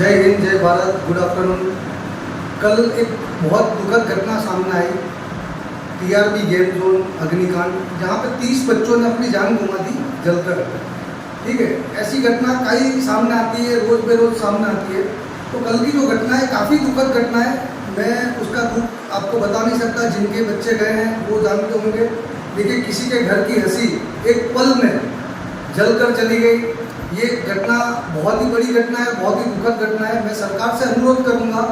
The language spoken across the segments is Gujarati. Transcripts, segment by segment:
जय हिंद, जय भारत, गुड आफ्टरनून कल एक बहुत दुखद घटना सामने आई टीआरपी गेम जोन अग्निकांड, जहाँ पे 30 बच्चों ने अपनी जान गंवा दी जलकर। ठीक है, ऐसी घटना कई सामने आती है, रोज बेरोज सामने आती है। तो कल की जो घटना है, काफ़ी दुखद घटना है। मैं उसका दुख आपको बता नहीं सकता, जिनके बच्चे गए हैं, वो जानते होंगे। देखिए, किसी के घर की हँसी एक पल में जलकर चली गई। ये घटना बहुत ही बड़ी घटना है, बहुत ही दुखद घटना है। मैं सरकार से अनुरोध करूँगा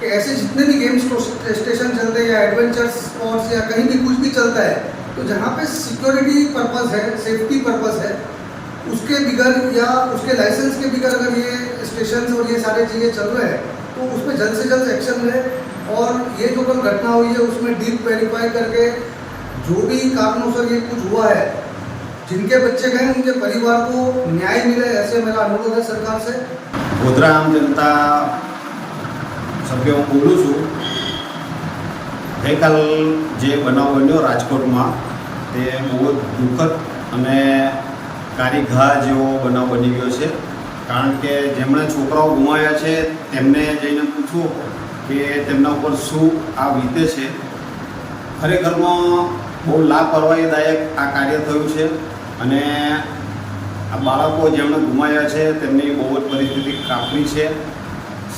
कि ऐसे जितने भी गेम स्टेशन चलते हैं या एडवेंचर स्पॉट्स या कहीं भी कुछ भी चलता है तो जहाँ पे सिक्योरिटी पर्पज़ है सेफ्टी पर्पस है, उसके बिगर या उसके लाइसेंस के बिगर अगर ये स्टेशन और ये सारे चीज़ें चल रहे हैं तो उस पर जल्द से जल्द एक्शन ले। और ये जो कल घटना हुई है, उसमें डीप वेरीफाई करके जो भी कारणों से ये कुछ हुआ है जिनके बच्चे गए उनके परिवार को न्याय मिले ऐसे मेरा अनुरोध है सरकार से ગોધરા આમ જનતા સભ્ય હું બોલું છું ગઈકાલ જે બનાવ બન્યો રાજકોટમાં તે બહુ જ દુઃખદ અને કારીઘા જેવો બનાવ બની ગયો છે કારણ કે જેમણે છોકરાઓ ગુમાવ્યા છે તેમને જઈને પૂછવું કે તેમના ઉપર શું આ વીતે છે ખરેખરમાં બહુ લાપરવાહીદાયક આ કાર્ય થયું છે અને આ બાળકો જેમણે ગુમાયા છે, તેમની બહુ જ પરિસ્થિતિ કાપરી છે.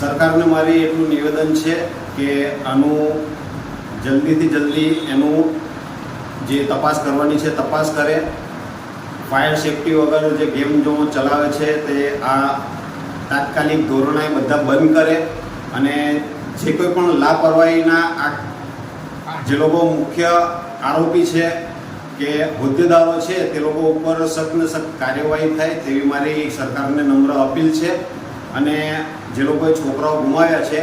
સરકારને મારી એટલું નિવેદન છે કે આનું જલ્દીથી જલ્દી એનું જે તપાસ કરવાની છે, તપાસ કરે. ફાયર સેફટી વગર જે ગેમ જો ચલાવે છે, તે આ તાત્કાલિક ધોરણે બધા બંધ કરે અને જે કોઈ પણ લાપરવાહીના આ જે લોકો મુખ્ય આરોપી છે કે હોદ્દેદારો છે, તે લોકો ઉપર સખ્ત સખ્ત કાર્યવાહી થાય તેવી મારી સરકારને નમ્ર અપીલ છે. અને જે લોકોએ છોકરાઓ ગુમાવ્યા છે,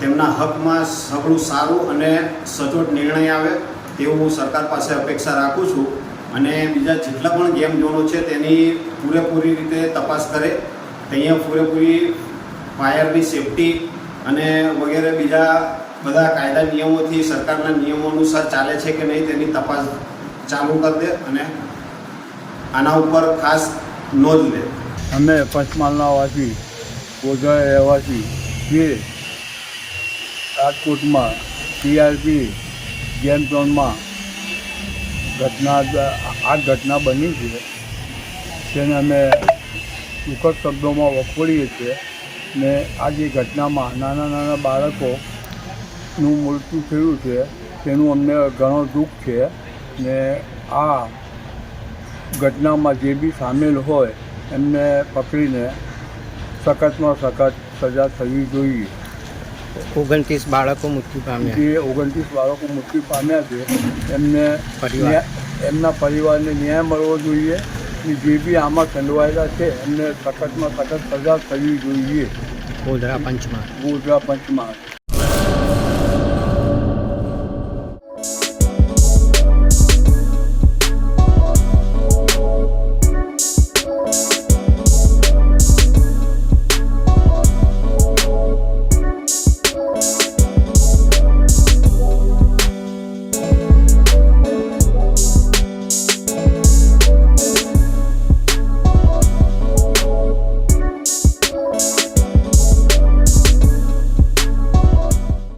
તેમના હકમાં સઘળું સારું અને સચોટ નિર્ણય આવે તેવું હું સરકાર પાસે અપેક્ષા રાખું છું. અને બીજા જેટલા પણ ગેમ ઝોનો છે, તેની પૂરેપૂરી રીતે તપાસ કરે. ત્યાં પૂરેપૂરી ફાયરની સેફટી અને વગેરે બીજા બધા કાયદા નિયમોથી સરકારના નિયમો અનુસાર ચાલે છે કે નહીં તેની તપાસ ચાલુ કરી દે અને આના ઉપર ખાસ નોંધ લે. અમે પંચમહાલના વાસી ગોધરા રહેવાસી જે રાજકોટમાં ટીઆરપી ગેમ ઝોનમાં ઘટના, આ ઘટના બની છે. તેને અમે દુઃખદ શબ્દોમાં વખોડીએ છીએ. ને આ જે ઘટનામાં નાના નાના બાળકોનું મૃત્યુ થયું છે, તેનું અમને ઘણો દુઃખ છે. ને આ ઘટનામાં જે બી સામેલ હોય એમને પકડીને સખતમાં સખત સજા થવી જોઈએ. ઓગણત્રીસ બાળકો મૃત્યુ પામ્યા. જે ઓગણત્રીસ બાળકો મૃત્યુ પામ્યા છે એમને. એમના પરિવારને ન્યાય મળવો જોઈએ જે બી આમાં સંડવાયેલા છે એમને સખતમાં સખત સજા થવી જોઈએ. ગોધરા પંચમાં. ગોધરા પંચમાં.